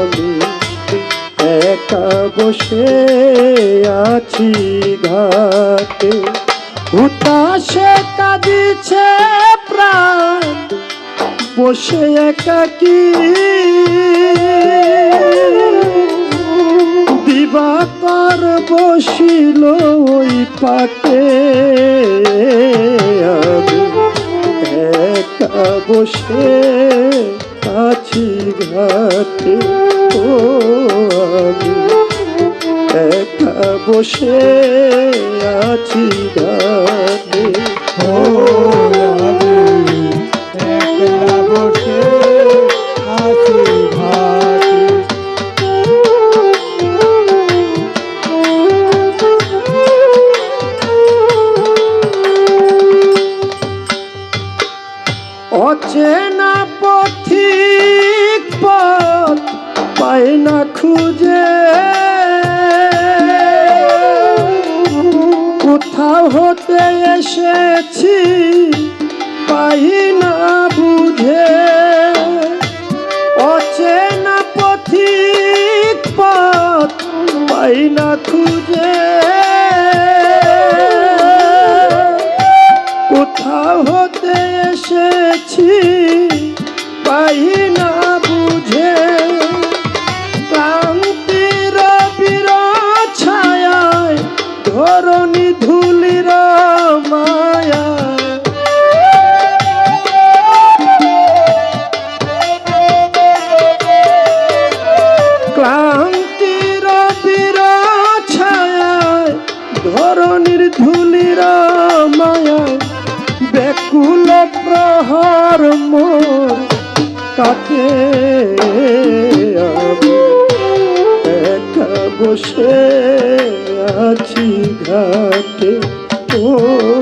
আমি একা বসে আছি ঘাটে। হুতাশে কাঁদিছে প্রাণ, বসে একাকি। দিবাকর বসিল ওই পাটে আমি একা বসে ঘাটে ও আমি একা বসে আছি ঘাটে ও আমি বসে আছি অচেনা পথিক পথ পাই না খুঁজে। কোথাও হতে এসেছি পাই না বুঝে। অচেনা পথিক পথ পাই না খুঁজে। কোথাও হতে এসেছি পাই না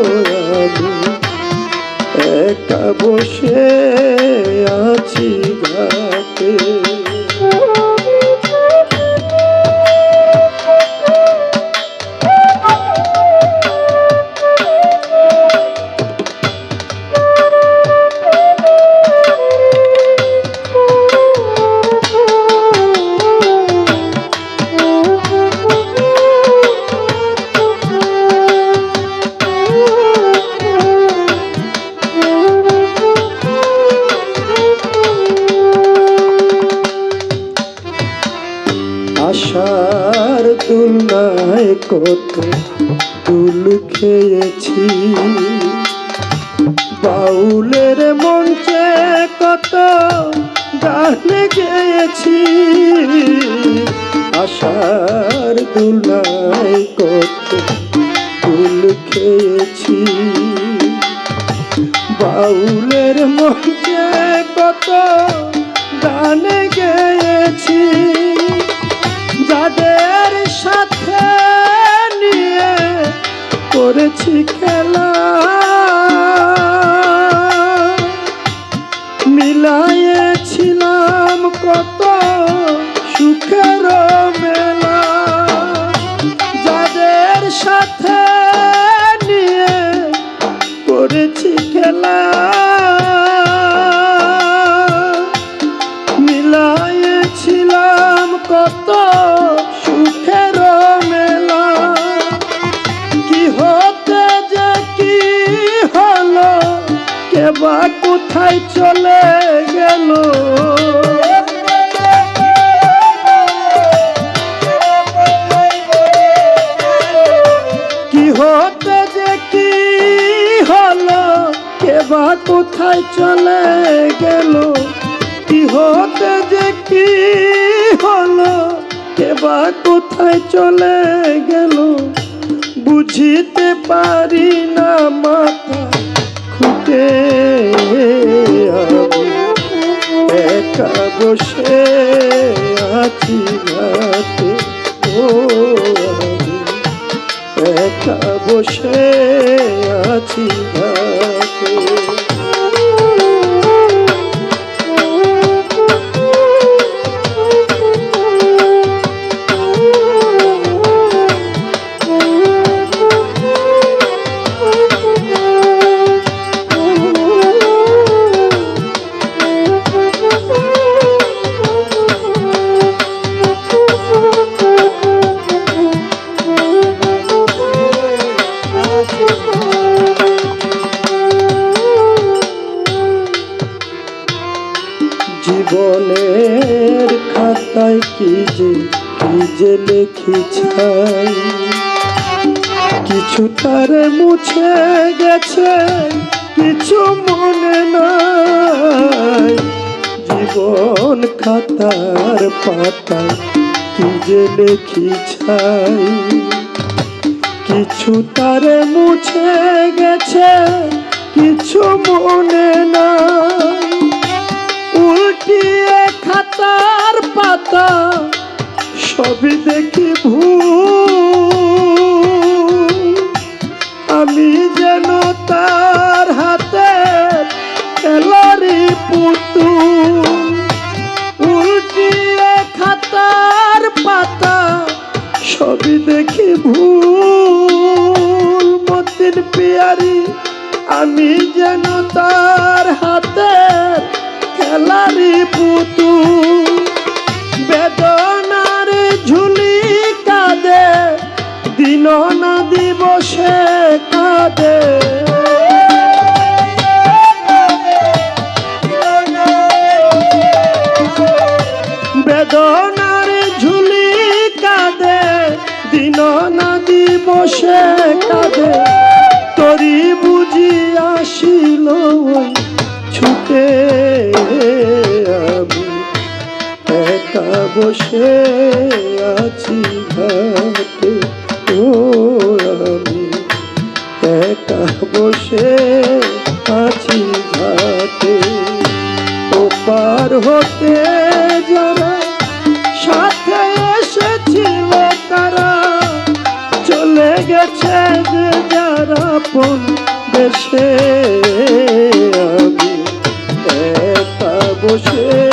আমি একা বসে আছি ঘাটে দুল খেয়েছি। বাউলের মঞ্চে কত গান গেয়েছি। আশার দুলায় কত দুল খেয়েছি করেছি খেলা। কোথায় চলে গেল? কি হতে যে কি হলো? কেবা কোথায় চলে গেল? বুঝিতে পারি না মাথা খুঁটে একা বসে আছি ঘাটে ও একা বসে আছি জীবনের খাতায় কি যে কি যে লিখিছাই কিছু তার মুছে গেছে, কিছু মনে নাই। জীবন খাতার পাতায় কি যে লিখিছাই কিছু তার মুছে গেছে, কিছু মনে নাই। দেখি ভুল। আমি যেন তার হাতে এলারি পুতুল। উল্টিয়ে খাতার পাতা সবই দেখি ভুল। মতির পিয়ারি, আমি যেন তার আসিল ছুটে আমি। একা বসে আছি ঘাটে ও আমি। একা বসে আছি ঘাটে। ওপার হতে যারা সাথে এসেছিল তারা চলে গেছে যারা পন দেশে আমি একা বসে